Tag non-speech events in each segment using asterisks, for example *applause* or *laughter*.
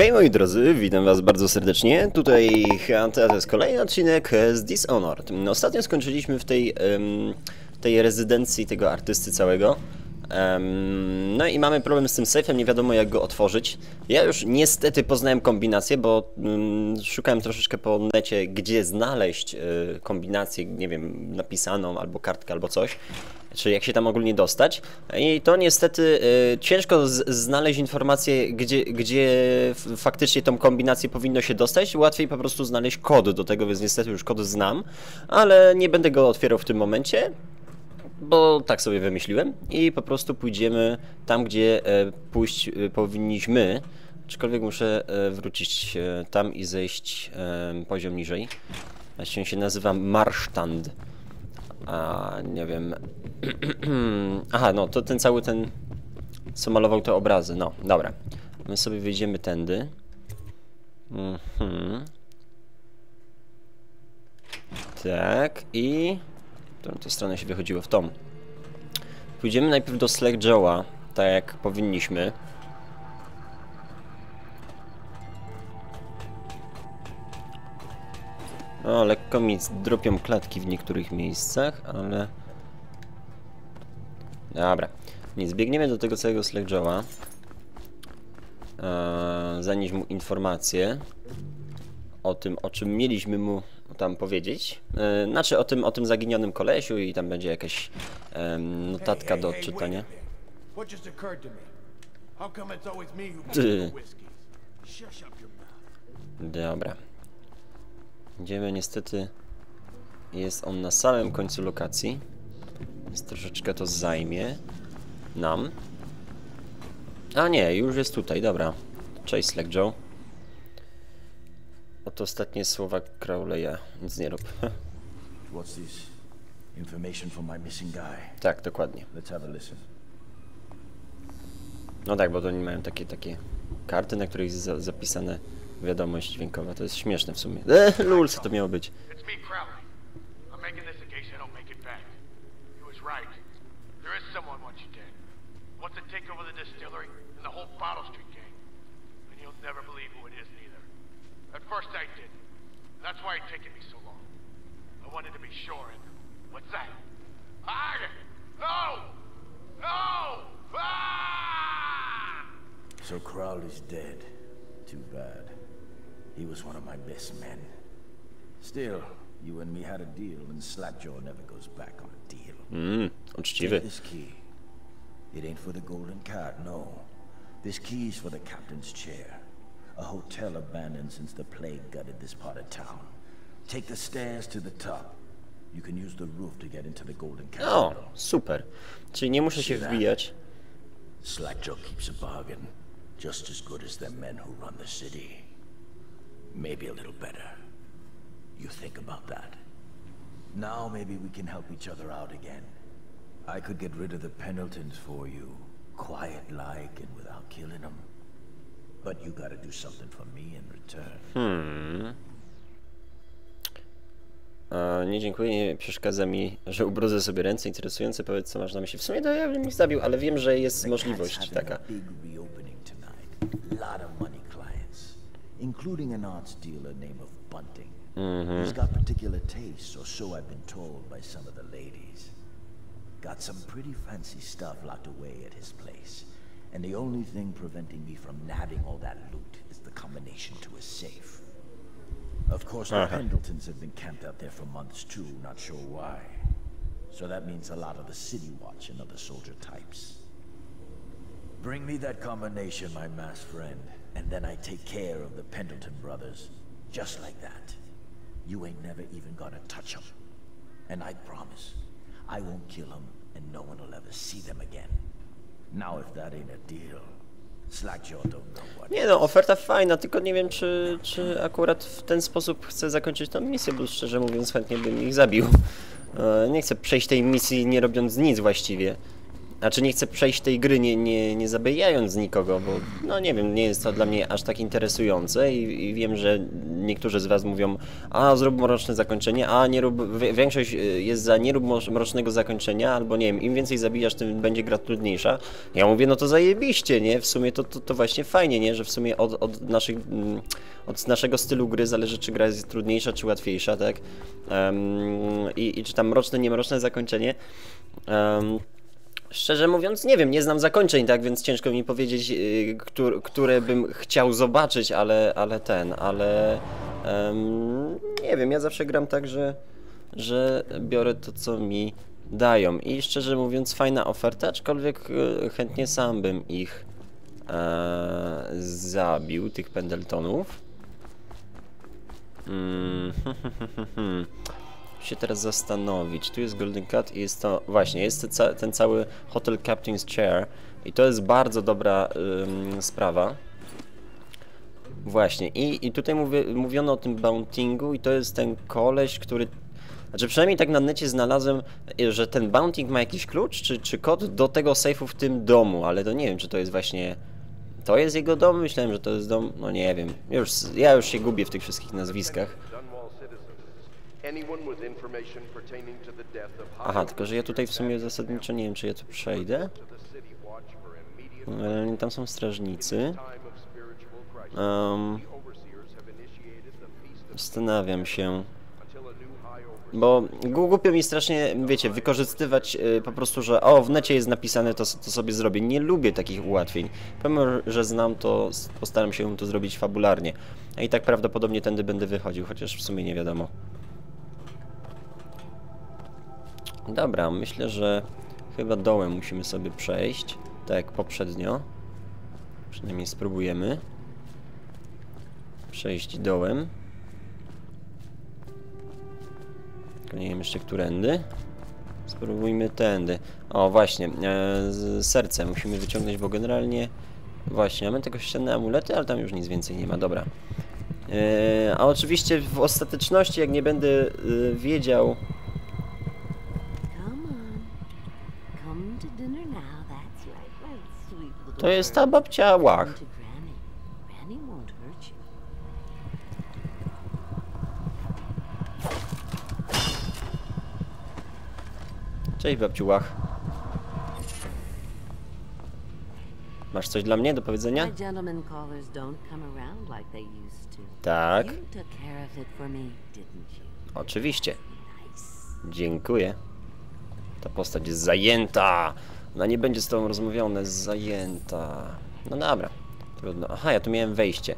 Hej moi drodzy, witam was bardzo serdecznie. Tutaj Hunter, to jest kolejny odcinek z Dishonored. Ostatnio skończyliśmy w tej, em, tej rezydencji tego artysty całego. Em, no i mamy problem z tym sejfem, nie wiadomo jak go otworzyć. Ja już niestety poznałem kombinację, bo mm, szukałem troszeczkę po necie, gdzie znaleźć y, kombinację, nie wiem, napisaną, albo kartkę, albo coś. Czy jak się tam ogólnie dostać. I to niestety y, ciężko znaleźć informację, gdzie, gdzie faktycznie tą kombinację powinno się dostać. Łatwiej po prostu znaleźć kod do tego, więc niestety już kod znam, ale nie będę go otwierał w tym momencie bo tak sobie wymyśliłem i po prostu pójdziemy tam, gdzie e, pójść e, powinniśmy. Aczkolwiek muszę e, wrócić tam i zejść poziom niżej. Właśnie się nazywa Marsztand. A nie wiem. *clears throat* Aha, no to ten cały ten, co malował te obrazy. No, dobra. My sobie wyjdziemy tędy. Mhm. Tak, i w którą to stronę się wychodziło? W tą. Pójdziemy najpierw do Slack Joe'a, tak jak powinniśmy. No, lekko mi dropią klatki w niektórych miejscach, ale... Dobra. Nic, biegniemy do tego całego Slack Joe'a. Eee, zanieść mu informacje o tym, o czym mieliśmy mu tam powiedzieć. E, znaczy o tym, o tym zaginionym kolesiu i tam będzie jakaś notatka do odczytania. Ty. Dobra. Idziemy niestety. Jest on na samym końcu lokacji. Więc troszeczkę to zajmie nam. A nie, już jest tutaj, dobra. Cześć Slack Joe. Oto ostatnie słowa Crowley'a. Nic nie rób. *laughs* What's this? Information from my missing guy. tak, dokładnie. Let's have a listen. No tak, bo to oni mają takie, takie karty, na których jest za zapisane wiadomość dźwiękowa. To jest śmieszne w sumie. *laughs* E, lul, co to miało być? It's me, Crowley. I'm making this in case I don't make it back. He was right. There is someone wants you dead. Wants to take over the distillery and the whole Bottle Street gang. And you'll never believe first I did. That's why it's taken me so long. I wanted to be sure and what's that? Hide! No! No! Ah! So Crowley's dead. Too bad. He was one of my best men. Still, you and me had a deal, and Slackjaw never goes back on a deal. Mmm, uczciwy. Take this key. It ain't for the golden card, no. This key's for the captain's chair. A hotel abandoned since the plague gutted this part of town. Take the stairs to the top. You can use the roof to get into the golden O, castle. super. Czyli nie muszę się wbijać. Slackjaw keeps a bargain, just as good as the men who run the city. Maybe a little better. You think about that. Now maybe we can help each other out again. I could get rid of the Pendletons for you, quiet-like and without killing them. But you gotta do something for me in return. E, nie dziękuję, nie przeszkadza mi, że ubrudzę sobie ręce. Interesujące, powiedz co masz na myśli. W sumie to ja bym ich zabił, ale wiem, że jest możliwość taka. including an arts dealer named Bunting. He's got particular tastes, or so I've been told by some of the ladies. Got some pretty fancy stuff locked away at his place, and the only thing preventing me from nabbing all that loot is the combination to a safe. Of course, the uh-huh. Pendletons have been camped out there for months too, not sure why. So that means a lot of the City Watch and other soldier types. Bring me that combination, my masked friend, and then I take care of the Pendleton brothers. Just like that. You ain't never even gonna touch them. And I promise, I won't kill them, and no one will ever see them again. Nie no, oferta fajna, tylko nie wiem, czy, czy akurat w ten sposób chcę zakończyć tę misję, bo szczerze mówiąc chętnie bym ich zabił. E, Nie chcę przejść tej misji nie robiąc nic właściwie. Znaczy nie chcę przejść tej gry nie, nie, nie zabijając nikogo, bo no nie wiem, nie jest to dla mnie aż tak interesujące i, i wiem, że niektórzy z was mówią, a zrób mroczne zakończenie, a nie rób, większość y, jest za nie rób mro- mrocznego zakończenia, albo nie wiem, im więcej zabijasz, tym będzie gra trudniejsza. Ja mówię, no to zajebiście, nie? W sumie to, to, to właśnie fajnie, nie? Że w sumie od, od naszych, mm, od naszego stylu gry zależy, czy gra jest trudniejsza, czy łatwiejsza, tak? Em, i, I czy tam mroczne, niemroczne zakończenie. Em, Szczerze mówiąc, nie wiem, nie znam zakończeń, tak, więc ciężko mi powiedzieć, yy, któr, które bym chciał zobaczyć, ale, ale ten, ale em, nie wiem, ja zawsze gram tak, że, że biorę to, co mi dają. I szczerze mówiąc, fajna oferta, aczkolwiek yy, chętnie sam bym ich e, zabił, tych Pendletonów. Mm, *laughs* się teraz zastanowić. Tu jest Golden Cat i jest to, właśnie, jest ten, ca ten cały Hotel Captain's Chair i to jest bardzo dobra ym, sprawa. Właśnie, i, i tutaj mówię, mówiono o tym bountingu i to jest ten koleś, który... Znaczy przynajmniej tak na necie znalazłem, y, że ten bounting ma jakiś klucz czy, czy kod do tego sejfu w tym domu, ale to nie wiem, czy to jest właśnie... To jest jego dom? Myślałem, że to jest dom... No nie wiem. Już, ja już się gubię w tych wszystkich nazwiskach. Dunwall citizens. Anyone with information pertaining to the death of Aha, tylko że ja tutaj w sumie zasadniczo nie wiem, czy ja tu przejdę. immediate Ale tam są strażnicy. Um, zastanawiam się. Bo głupio mi strasznie, wiecie, wykorzystywać y, po prostu, że o, w necie jest napisane, to, to sobie zrobię. Nie lubię takich ułatwień. Pomimo, że znam to, postaram się to zrobić fabularnie. A i tak prawdopodobnie tędy będę wychodził, chociaż w sumie nie wiadomo. Dobra, myślę, że chyba dołem musimy sobie przejść, tak jak poprzednio. Przynajmniej spróbujemy. Przejść dołem. Tylko nie wiem jeszcze którędy. Spróbujmy tędy. O, właśnie, e, serce musimy wyciągnąć, bo generalnie... Właśnie, mamy tego ścienne amulety, ale tam już nic więcej nie ma, dobra. E, a oczywiście w ostateczności, jak nie będę e, wiedział... Come on. Come to dinner now. That's right, my sweet little To jest ta babcia Łach. Cześć babciu Łach. Masz coś dla mnie do powiedzenia? Tak, oczywiście. Dziękuję. Ta postać jest zajęta. Ona nie będzie z tobą rozmawiała, ona jest zajęta. No dobra. Trudno. Aha, ja tu miałem wejście.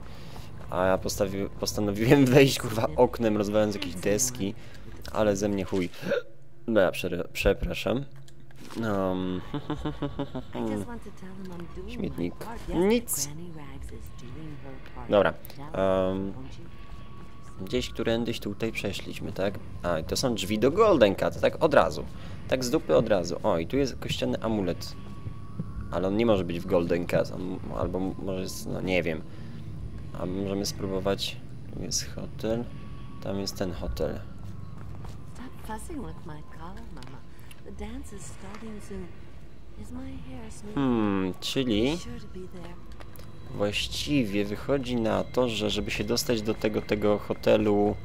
A ja postawi... postanowiłem *laughs* wejść, kurwa, oknem, rozwalając jakieś deski. Ale ze mnie chuj. No, prze... przepraszam. Um, *laughs* Śmietnik. Nic. Dobra, Tell Gdzieś którędyś tutaj przeszliśmy, tak? A, i to są drzwi do Golden Cat, tak od razu. Tak z dupy od razu. O, i tu jest kościelny amulet. Ale on nie może być w Golden Cat, albo może jest, no nie wiem. A możemy spróbować. Tu jest hotel, tam jest ten hotel. Stop fussing with my collar, Mama. The dance is starting soon. Is my hair smooth? Hmm, czyli Sure to be there. Właściwie wychodzi na to, że żeby się dostać do tego, tego hotelu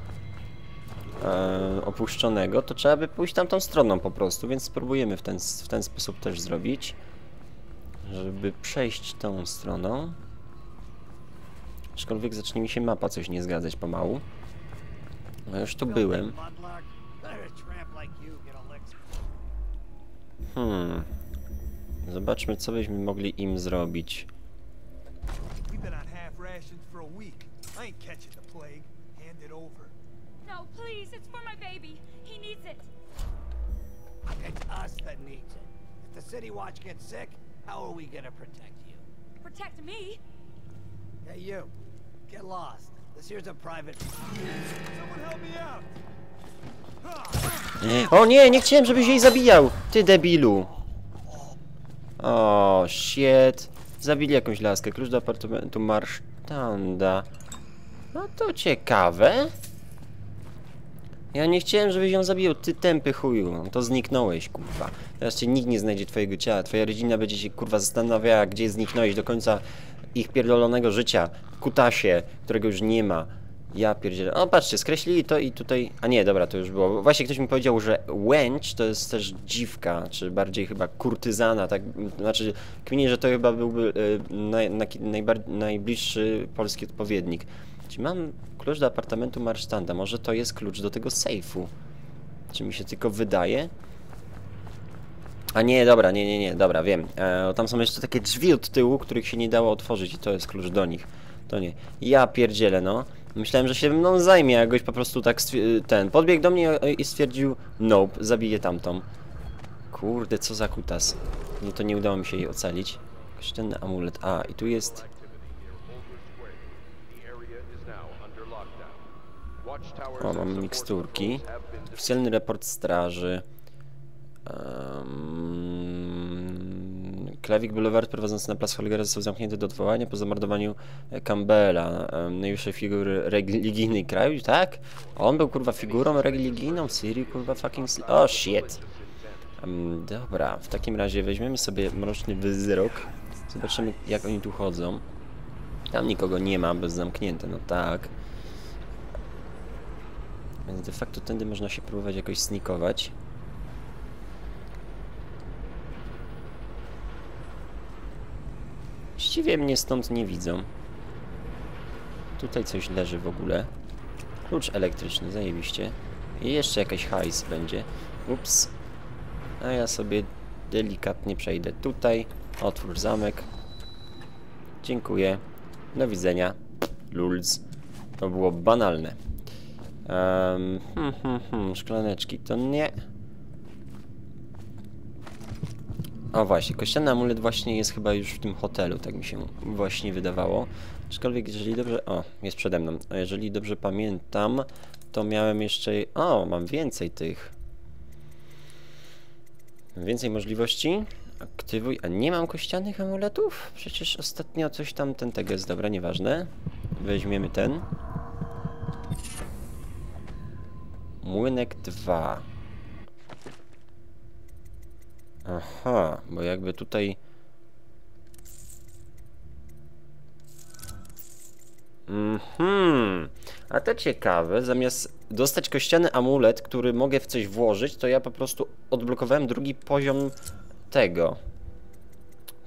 e, opuszczonego, to trzeba by pójść tamtą stroną po prostu, więc spróbujemy w ten, w ten sposób też zrobić, żeby przejść tą stroną. Aczkolwiek zacznie mi się mapa coś nie zgadzać pomału. No już tu byłem. Hmm. Zobaczmy, co byśmy mogli im zrobić. We've been on half rations for a week. I ain't catching the plague. Hand it over. No, please, it's for my baby. He needs it. It's us that needs it. If the city watch gets sick, how are we gonna protect you? Protect me. Hey, you. Get lost. This here's a private. Someone help me out. Eh? O nie, nie chciałem, żebyś jej zabijał! Ty debilu! O, shit. Zabili jakąś laskę. Klucz do apartamentu Marsztanda. No to ciekawe. Ja nie chciałem, żebyś ją zabijał. Ty tępy chuju. To zniknąłeś, kurwa. Teraz cię nikt nie znajdzie twojego ciała. Twoja rodzina będzie się, kurwa, zastanawiała, gdzie zniknąłeś do końca ich pierdolonego życia. Kutasie, którego już nie ma. Ja pierdzielę. O, patrzcie, skreślili to i tutaj... A nie, dobra, to już było. Właśnie ktoś mi powiedział, że łęcz to jest też dziwka, czy bardziej chyba kurtyzana, tak? Znaczy, kminie, że to chyba byłby y, naj, najbliższy polski odpowiednik. Czy mam klucz do apartamentu Marsztanda? Może to jest klucz do tego sejfu? Czy mi się tylko wydaje? A nie, dobra, nie, nie, nie, dobra, wiem. E, tam są jeszcze takie drzwi od tyłu, których się nie dało otworzyć i to jest klucz do nich. To nie. Ja pierdzielę, no. Myślałem, że się mną zajmie, a goś po prostu tak ten podbiegł do mnie i stwierdził nope, zabiję tamtą. Kurde, co za kutas. Nie, to nie udało mi się jej ocalić. Kościelny amulet. A, i tu jest... O, mam miksturki. Oficjalny raport straży. Um, Klawik Boulevard prowadzący na plac Holgera został zamknięty do odwołania po zamordowaniu e, Campbella, um, najwyższej figury religijnej kraju, tak? On był kurwa figurą religijną w Syrii, kurwa fucking... O, shit! Em, dobra, w takim razie weźmiemy sobie mroczny wzrok. Zobaczymy jak oni tu chodzą. Tam nikogo nie ma, bez zamknięte, no tak. Więc de facto tędy można się próbować jakoś snikować. Właściwie mnie stąd nie widzą. Tutaj coś leży w ogóle. Klucz elektryczny, zajebiście. I jeszcze jakaś hajs będzie. Ups. A ja sobie delikatnie przejdę tutaj. Otwórz zamek. Dziękuję. Do widzenia. Lulz. To było banalne. Um, hmm, hmm, hmm, szklaneczki to nie. O właśnie, kościelny amulet właśnie jest chyba już w tym hotelu, tak mi się właśnie wydawało. Aczkolwiek jeżeli dobrze... O, jest przede mną. A jeżeli dobrze pamiętam, to miałem jeszcze... O, mam więcej tych. Więcej możliwości. Aktywuj... A nie mam kościanych amuletów? Przecież ostatnio coś tam, ten tego jest, dobra, nieważne. Weźmiemy ten. Młynek 2. Aha, bo jakby tutaj... Mhm. A to ciekawe, zamiast dostać kościany amulet, który mogę w coś włożyć, to ja po prostu odblokowałem drugi poziom tego.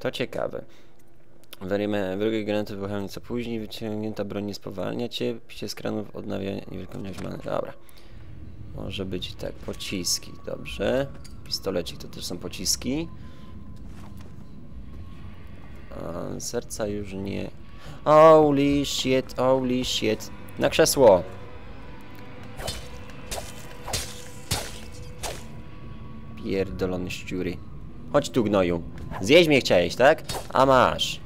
To ciekawe. Werymy, wrogie granaty wybuchają co później, wyciągnięta broń nie spowalnia cię, picie z kranów odnawia niewypełniać many. Dobra. Może być tak, pociski, dobrze. Pistolecik to też są pociski. Serca już nie. Holy shit, holy shit. Na krzesło. Pierdolony ściury. Chodź tu, gnoju. Zjeść mnie chciałeś, tak? A masz.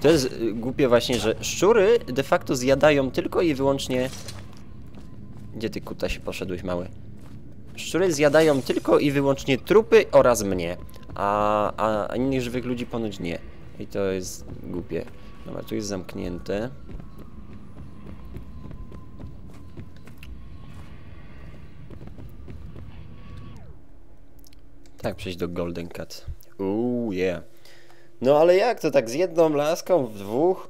To jest y, głupie właśnie, że szczury de facto zjadają tylko i wyłącznie... Gdzie ty kuta się poszedłeś, mały? Szczury zjadają tylko i wyłącznie trupy oraz mnie, a, a, innych żywych ludzi ponoć nie. I to jest głupie. Dobra, tu jest zamknięte. Tak, przejść do Golden Cat. Uuu, yeah. No ale jak to tak z jedną laską w dwóch?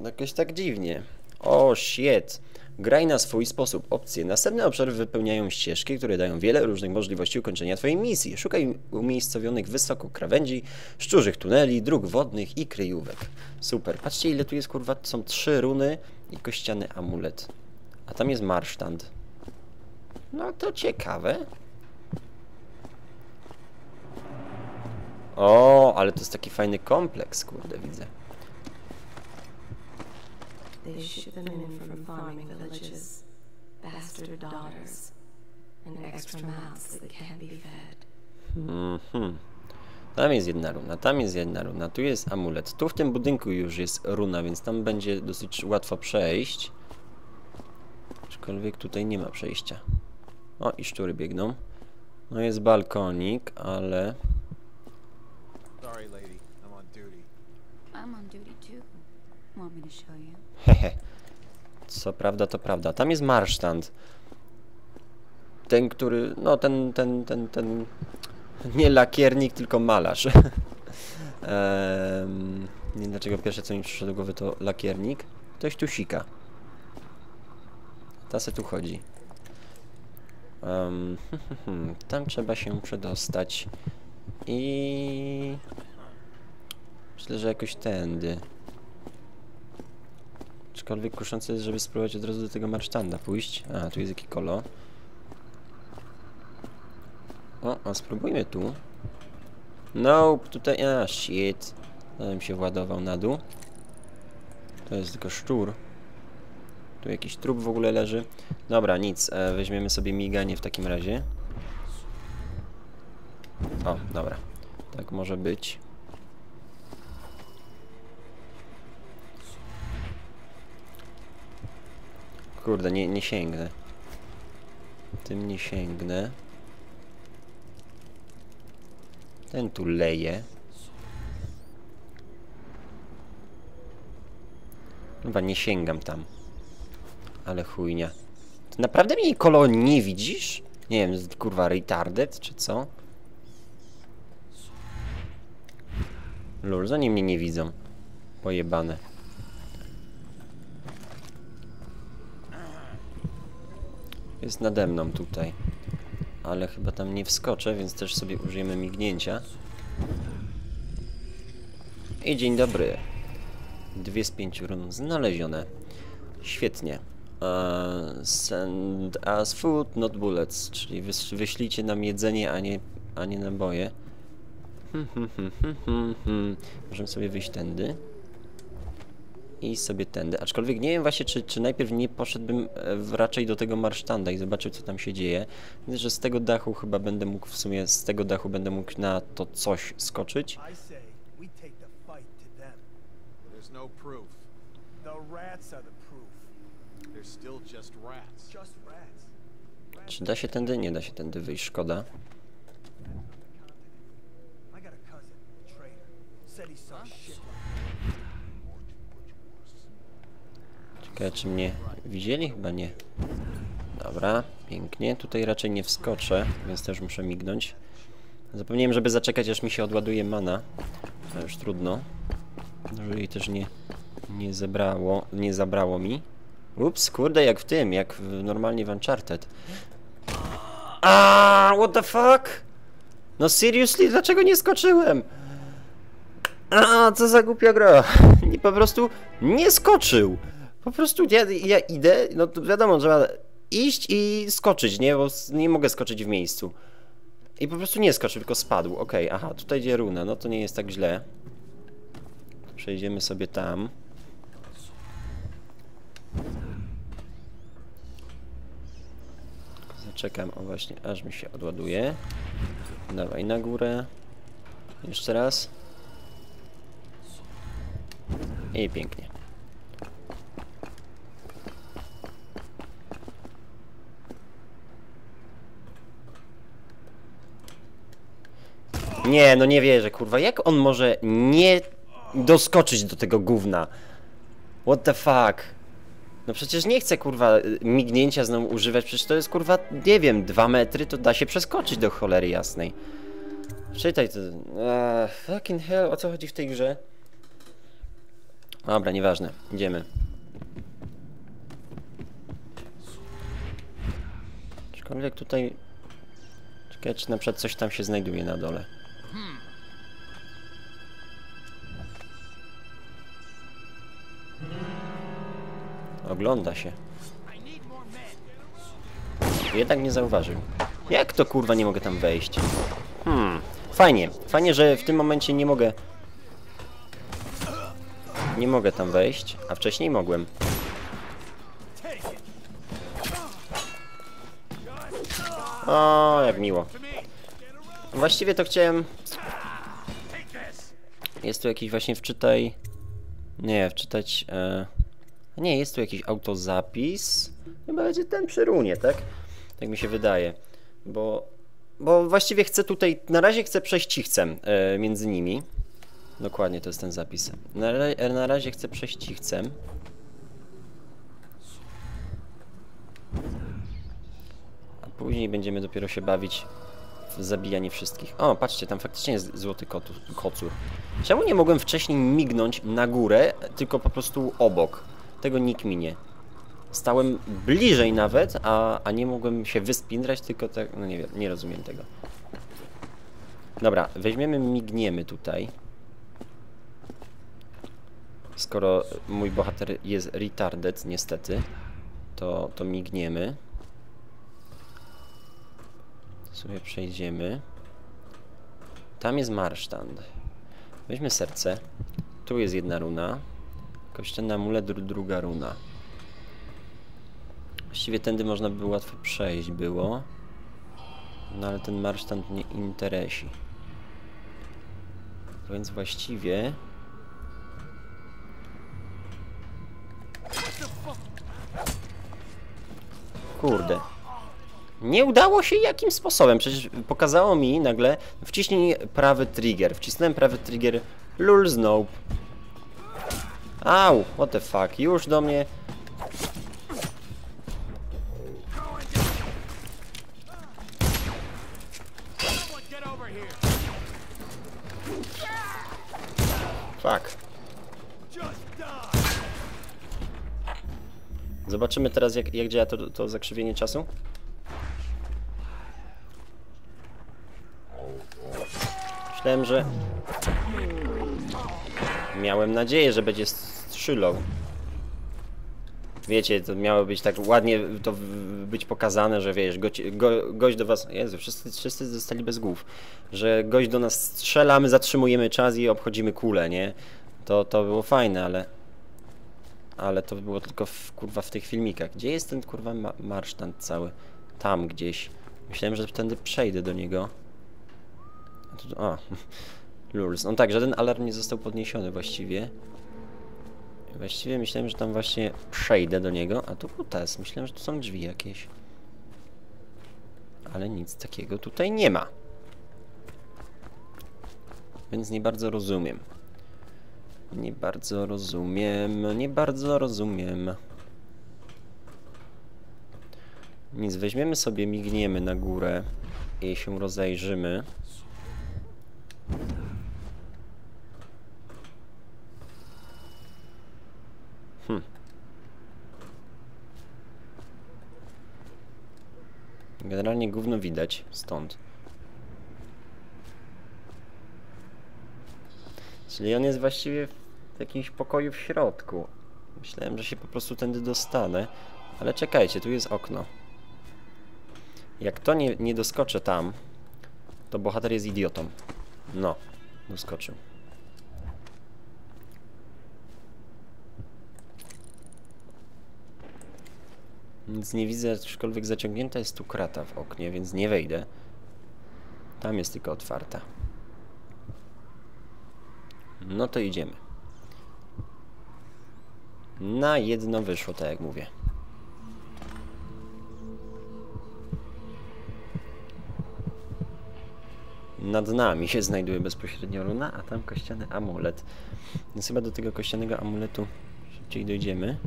Jakoś tak dziwnie. O, shit. Graj na swój sposób opcje. Następne obszary wypełniają ścieżki, które dają wiele różnych możliwości ukończenia Twojej misji. Szukaj umiejscowionych wysoko krawędzi, szczurzych tuneli, dróg wodnych i kryjówek. Super. Patrzcie ile tu jest kurwa. Są trzy runy i kościany amulet. A tam jest marsztand. No to ciekawe. O, ale to jest taki fajny kompleks, kurde, widzę. They ship them in from farming villages, bastard daughters, and extra mouths that can't be fed. Mhm. Tam jest jedna runa, tam jest jedna runa, tu jest amulet. Tu w tym budynku już jest runa, więc tam będzie dosyć łatwo przejść. Aczkolwiek tutaj nie ma przejścia. O, i szczury biegną. No jest balkonik, ale... Sorry, lady. I'm on duty. I'm on duty too. Want me to show you? Hehe. Co prawda, to prawda. Tam jest marsztand. Ten, który... No, ten, ten, ten, ten... Nie lakiernik, tylko malarz. *laughs* Em, nie wiem dlaczego pierwsze co mi przyszło do głowy to lakiernik. Ktoś tu sika. Ta se tu chodzi. Em, *laughs* tam trzeba się przedostać. I... Myślę, że jakoś tędy. Aczkolwiek kuszące jest, żeby spróbować od razu do tego marsztanda pójść. A, tu jest jakiś kolo. O, a spróbujmy tu. Nope, tutaj... A, shit. Zanim się władował na dół. To jest tylko szczur. Tu jakiś trup w ogóle leży. Dobra, nic. E, weźmiemy sobie miganie w takim razie. O, dobra. Tak może być. Kurde, nie, nie sięgnę. Tym nie sięgnę. Ten tu leje. Chyba nie sięgam tam. Ale chujnia. Ty naprawdę mnie kolo nie widzisz? Nie wiem, kurwa retarded czy co? Lul, zanim mnie nie widzą. Pojebane. Jest nade mną tutaj. Ale chyba tam nie wskoczę, więc też sobie użyjemy mignięcia. I dzień dobry. Dwie z pięciu run znalezione. Świetnie. Uh, send us food, not bullets. Czyli wyś wyślijcie nam jedzenie, a nie, a nie naboje. Hmm, hmm, hmm, hmm, hmm, hmm. Możemy sobie wyjść tędy. I sobie tędy. Aczkolwiek nie wiem właśnie, czy, czy najpierw nie poszedłbym e, raczej do tego marsztanda i zobaczył, co tam się dzieje. Widzę, że z tego dachu chyba będę mógł, w sumie z tego dachu będę mógł na to coś skoczyć. No. Czy da się tędy? Nie da się tędy wyjść, szkoda. I Ciekawe, czy mnie widzieli? Chyba nie. Dobra, pięknie. Tutaj raczej nie wskoczę, więc też muszę mignąć. Zapomniałem, żeby zaczekać, aż mi się odładuje mana. To już trudno. Może jej też nie, nie zebrało, nie zabrało mi. Ups, kurde, jak w tym, jak w, normalnie w Uncharted. A, what the fuck? No seriously, dlaczego nie skoczyłem? A, co za głupia gra. *laughs* Nie, po prostu nie skoczył. Po prostu ja, ja idę, no to wiadomo, trzeba iść i skoczyć, nie? Bo nie mogę skoczyć w miejscu. I po prostu nie skoczył, tylko spadł. Okej, aha, tutaj idzie runa, no to nie jest tak źle. Przejdziemy sobie tam. Zaczekam, o właśnie, aż mi się odładuje. Dawaj na górę. Jeszcze raz. I pięknie. Nie, no nie wierzę, kurwa. Jak on może nie doskoczyć do tego gówna? What the fuck? No przecież nie chcę, kurwa, mignięcia znowu używać. Przecież to jest, kurwa, nie wiem, dwa metry, to da się przeskoczyć do cholery jasnej. Czytaj to. Eee, fucking hell, o co chodzi w tej grze? Dobra, nieważne. Idziemy. Aczkolwiek tutaj... Czekaj, czy na przykład coś tam się znajduje na dole. Ogląda się. Jednak nie zauważył. Jak to kurwa nie mogę tam wejść? Hmm, fajnie. Fajnie, że w tym momencie nie mogę... Nie mogę tam wejść, a wcześniej mogłem. O, jak miło. Właściwie to chciałem... Jest tu jakiś właśnie wczytaj... Nie, wczytać... E... Nie, jest tu jakiś autozapis. Chyba będzie ten przy runie, tak? Tak mi się wydaje. Bo... Bo właściwie chcę tutaj... Na razie chcę przejść cichcem e, między nimi. Dokładnie, to jest ten zapis. Na, ra- na razie chcę przejść cichcem. A później będziemy dopiero się bawić w zabijanie wszystkich. O, patrzcie, tam faktycznie jest złoty kotu, kocur. Czemu nie mogłem wcześniej mignąć na górę, tylko po prostu obok? Tego nikt mi nie. Stałem bliżej nawet, a, a nie mogłem się wyspindrać, tylko tak, no nie wiem, nie rozumiem tego. Dobra, weźmiemy, migniemy tutaj. Skoro mój bohater jest retarded, niestety, to, to migniemy. Sobie przejdziemy. Tam jest marsztand. Weźmy serce. Tu jest jedna runa. Kościelny amulet, dru druga runa. Właściwie tędy można by łatwo przejść było. No ale ten marsztand nie interesi. Więc właściwie... Kurde. Nie udało się jakim sposobem? Przecież pokazało mi nagle wciśnij prawy trigger. Wcisnąłem prawy trigger. Lul Snope. Au, what the fuck. Już do mnie... Fuck. Zobaczymy teraz jak, jak działa to, to zakrzywienie czasu. Myślałem, że... Miałem nadzieję, że będzie strzelał. Wiecie, to miało być tak ładnie to być pokazane, że wiesz, gość, go, gość do was... Jezu, wszyscy, wszyscy zostali bez głów. Że gość do nas strzela, my zatrzymujemy czas i obchodzimy kulę, nie? To, to było fajne, ale... Ale to było tylko w, kurwa w tych filmikach. Gdzie jest ten kurwa ma marsztant cały? Tam gdzieś. Myślałem, że tędy przejdę do niego. A, tu. *laughs* Lurs. No tak, żaden alarm nie został podniesiony właściwie. Właściwie myślałem, że tam właśnie przejdę do niego, a tu kutas. Myślałem, że tu są drzwi jakieś. Ale nic takiego tutaj nie ma. Więc nie bardzo rozumiem. Nie bardzo rozumiem, nie bardzo rozumiem. Nic, weźmiemy sobie, migniemy na górę i się rozejrzymy. Generalnie gówno widać stąd. Czyli on jest właściwie w jakimś pokoju w środku. Myślałem, że się po prostu tędy dostanę. Ale czekajcie, tu jest okno. Jak to nie, nie doskoczę tam, to bohater jest idiotą. No, doskoczył. Nic nie widzę, aczkolwiek zaciągnięta jest tu krata w oknie, więc nie wejdę. Tam jest tylko otwarta. No to idziemy. Na jedno wyszło, tak jak mówię. Nad nami się znajduje bezpośrednio runa, a tam kościany amulet. Więc chyba do tego kościanego amuletu szybciej dojdziemy.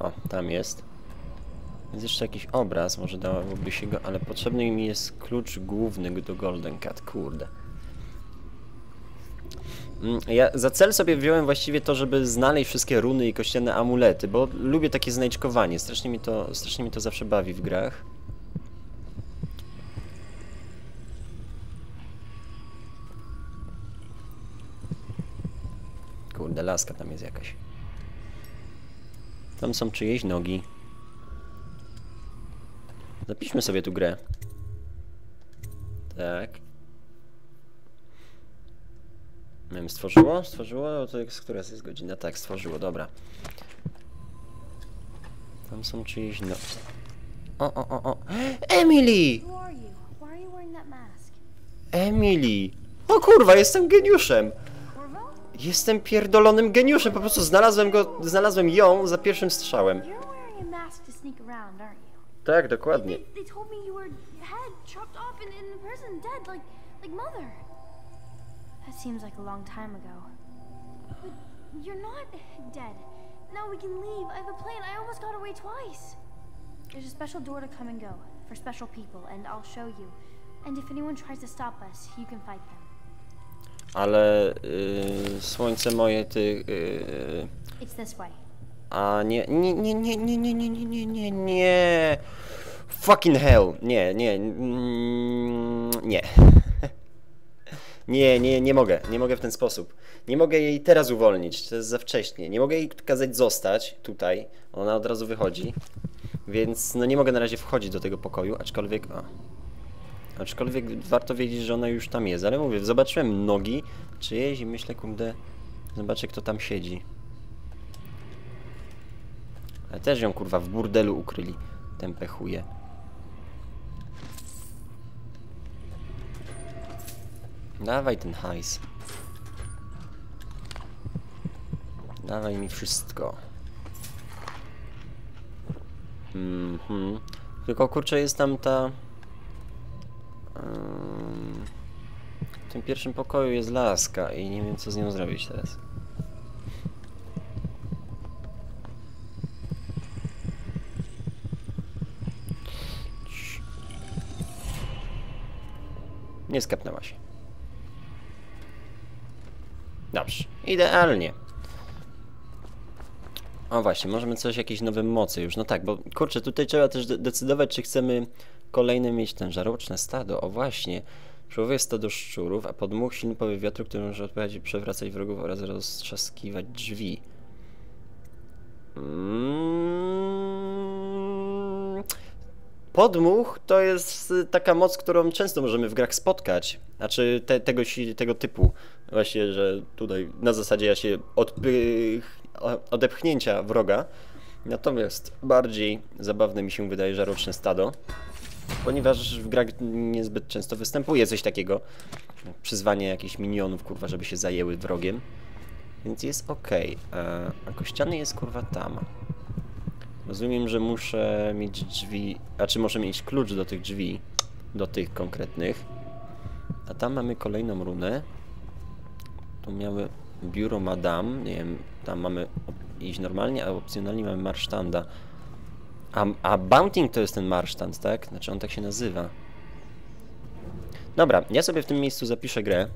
O, tam jest. Jest jeszcze jakiś obraz, może dałoby się go, ale potrzebny mi jest klucz główny do Golden Cat, kurde. Mm, Ja za cel sobie wziąłem właściwie to, żeby znaleźć wszystkie runy i kościelne amulety, bo lubię takie znajdźkowanie, strasznie mi to, strasznie mi to zawsze bawi w grach. Kurde, laska tam jest jakaś. Tam są czyjeś nogi. Zapiszmy sobie tu grę. Tak. Nie wiem, stworzyło? Stworzyło? To jest, która jest godzina? Tak, stworzyło, dobra. Tam są czyjeś no... O, o, o, o. Emily! Emily! O kurwa, jestem geniuszem! Jestem pierdolonym geniuszem, po prostu znalazłem go, znalazłem ją za pierwszym strzałem. Tak, dokładnie. You're not dead. Now we can leave. I have a plan. I almost got away twice. There's a special door to come and go for special people, and I'll show you. And if anyone tries to stop us, you can fight them. Ale y, słońce moje, ty... y, It's this way. a nie, nie, nie, nie, nie, nie, nie, nie, nie, nie, nie. Fucking hell. Nie, nie, mm, nie. Nie, nie, nie mogę. Nie mogę w ten sposób. Nie mogę jej teraz uwolnić. To jest za wcześnie. Nie mogę jej kazać zostać tutaj. Ona od razu wychodzi. Więc no nie mogę na razie wchodzić do tego pokoju, aczkolwiek... O. Aczkolwiek warto wiedzieć, że ona już tam jest. Ale mówię, zobaczyłem nogi czyjeś i myślę, kurde, zobaczę kto tam siedzi. Ale też ją kurwa w burdelu ukryli. Tępe chuje. Dawaj ten hajs. Dawaj mi wszystko. Mhm. Tylko kurczę jest tam ta... Ym, W tym pierwszym pokoju jest laska i nie wiem co z nią zrobić teraz. Nie skapnęła się. Dobrze, idealnie. O właśnie, możemy coś, jakieś nowe mocy już. No tak, bo kurczę, tutaj trzeba też de decydować, czy chcemy kolejne mieć ten żarłoczne stado. O właśnie, przywołuje stado szczurów, a podmuch silny powie wiatru, który może odpowiadać przewracać wrogów oraz roztrzaskiwać drzwi. Mm. Podmuch to jest y, taka moc, którą często możemy w grach spotkać. Znaczy te, tego, tego typu. Właśnie, że tutaj na zasadzie ja się odpych, odepchnięcia wroga. Natomiast bardziej zabawne mi się wydaje żarłoczne stado. Ponieważ w grach niezbyt często występuje coś takiego. Przyzwanie jakichś minionów, kurwa, żeby się zajęły wrogiem. Więc jest ok. A kościany jest kurwa tam. Rozumiem, że muszę mieć drzwi, a czy muszę mieć klucz do tych drzwi, do tych konkretnych. A tam mamy kolejną runę. Tu miały biuro Madame, nie wiem, tam mamy iść normalnie, a opcjonalnie mamy marsztanda. A, a Bounting to jest ten marsztand, tak? Znaczy on tak się nazywa. Dobra, ja sobie w tym miejscu zapiszę grę.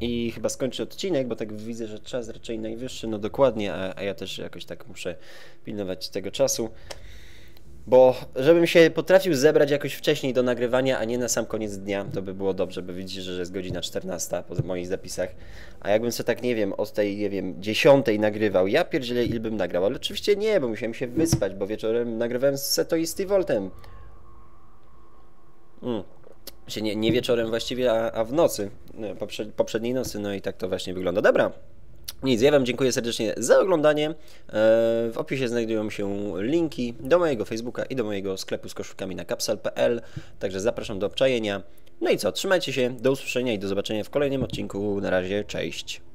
I chyba skończę odcinek, bo tak widzę, że czas raczej najwyższy, no dokładnie, a, a ja też jakoś tak muszę pilnować tego czasu. Bo żebym się potrafił zebrać jakoś wcześniej do nagrywania, a nie na sam koniec dnia, to by było dobrze, bo widzicie, że jest godzina 14 po moich zapisach. A jakbym sobie tak, nie wiem, od tej, nie wiem, 10 nagrywał, ja pierdzielę ile bym nagrał, ale oczywiście nie, bo musiałem się wyspać, bo wieczorem nagrywałem z Seto i Steve Voltem. Mm. Nie, nie wieczorem właściwie, a, a w nocy, no, poprze, poprzedniej nocy, no i tak to właśnie wygląda. Dobra, nic, ja Wam dziękuję serdecznie za oglądanie. E, W opisie znajdują się linki do mojego Facebooka i do mojego sklepu z koszulkami na kapsel.pl, także zapraszam do obczajenia. No i co, trzymajcie się, do usłyszenia i do zobaczenia w kolejnym odcinku. Na razie, cześć.